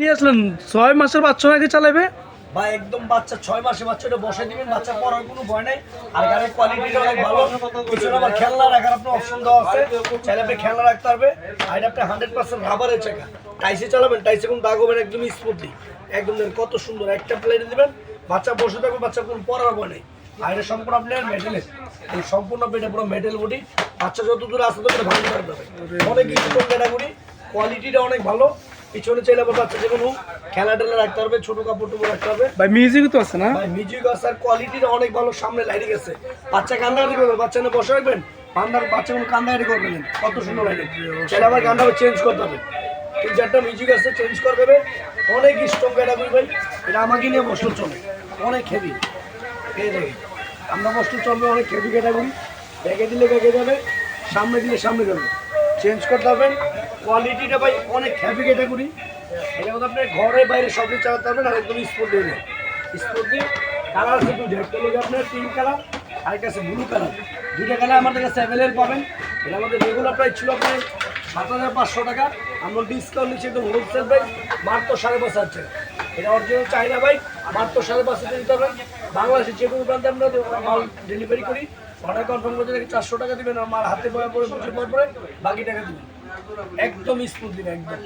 নিয়ে আসলেন, ছয় মাসের বাচ্চা নাকি চালাবে বা একদম বাচ্চা, ছয় মাসে বাচ্চাটা বসে দিবেন, বাচ্চা পড়ার কোনো ভয় নাই। আর গাড়ির কোয়ালিটিটা অনেক ভালো। পিছনে আবার খেলনা রাখার আপনার অপশন দেওয়া আছে। চাইলে খেলনা রাখতে পারবে। আর এটা আপনি হান্ড্রেড পার্সেন্ট রাবারের চাকা। টাইসে চালাবেন, টাইসে কোনো দাগ হবে না একদম স্মুথলি একদম কত সুন্দর, একটা প্লেটে দিবেন, বাচ্চা বসে থাকবে, বাচ্চা কোনো পড়ার ভয় নেই। আর এটা সম্পূর্ণ আপনার মেটেলের এই সম্পূর্ণ পেটে পুরো মেটেল বডি। বাচ্চা যত দূরে আসতে পারে ভাঙতে পারবে অনেক স্ট্রং ক্যাটাগরি কোয়ালিটিটা অনেক ভালো। পিছনে চাইলে আবার বাচ্চা যে কোনো খেলা টেলা রাখতে পারবে ছোট কাপড় টুপড় রাখতে পারবে ভাই মিউজিক তো আছে না? ভাই মিউজিক আছে আর কোয়ালিটিটা অনেক ভালো সামনে লাইটিং আছে বাচ্চা কান্দাকাটি করবে বাচ্চা না বসে রাখবেন? বান্দার বাচ্চা কোনো কান্দাকাটি করবে না। কত সুন্দর লাইটিং সেটা আবার গানটা চেঞ্জ করতে হবে। তিন চারটা মিউজিক আছে চেঞ্জ করে দেবে। অনেক স্ট্রং ক্যাটাগরি ভাই। এটা আমাকে নিয়ে বসে চলে। অনেক হেভি এই দেখি আমরা বস্তু চলবে অনেক হেভি ক্যাটাগরি ব্যাগে দিলে ব্যাগে যাবে সামনে দিলে সামনে যাবে। চেঞ্জ করতে হবে। কোয়ালিটিটা ভাই অনেক হেভি ক্যাটাগরি এটা মধ্যে আপনি ঘরে বাইরে সব কিছু চালাতে পারবেন আর একদম স্পোর্ট দিয়ে স্পোর্ট দিয়ে কালার আছে দুটো একটা হলো আপনার পিঙ্ক কালার আর একটা আছে ব্লু কালার দুইটা কালার আমাদের কাছে অ্যাভেলেবল পাবেন। এটা আমাদের রেগুলার প্রাইস ছিল আপনার সাত হাজার পাঁচশো টাকা। আমরা ডিসকাউন্ট নিচ্ছি একদম হোলসেল প্রাইস মাত্র সাড়ে পাঁচ হাজার টাকা। এটা অরিজিনাল চাইনা বাইক তো সাড়ে পাঁচশো দিতে হবে। বাংলাদেশের যে কোনো প্রান্তে আমরা মাল ডেলিভারি করি। অর্ডার কনফার্ম করতে দেখি চারশো টাকা দেবেন আর হাতে পয়া পরে বুঝে পর পরে বাকি টাকা দেবেন। একদম স্মুথ দিন একদম।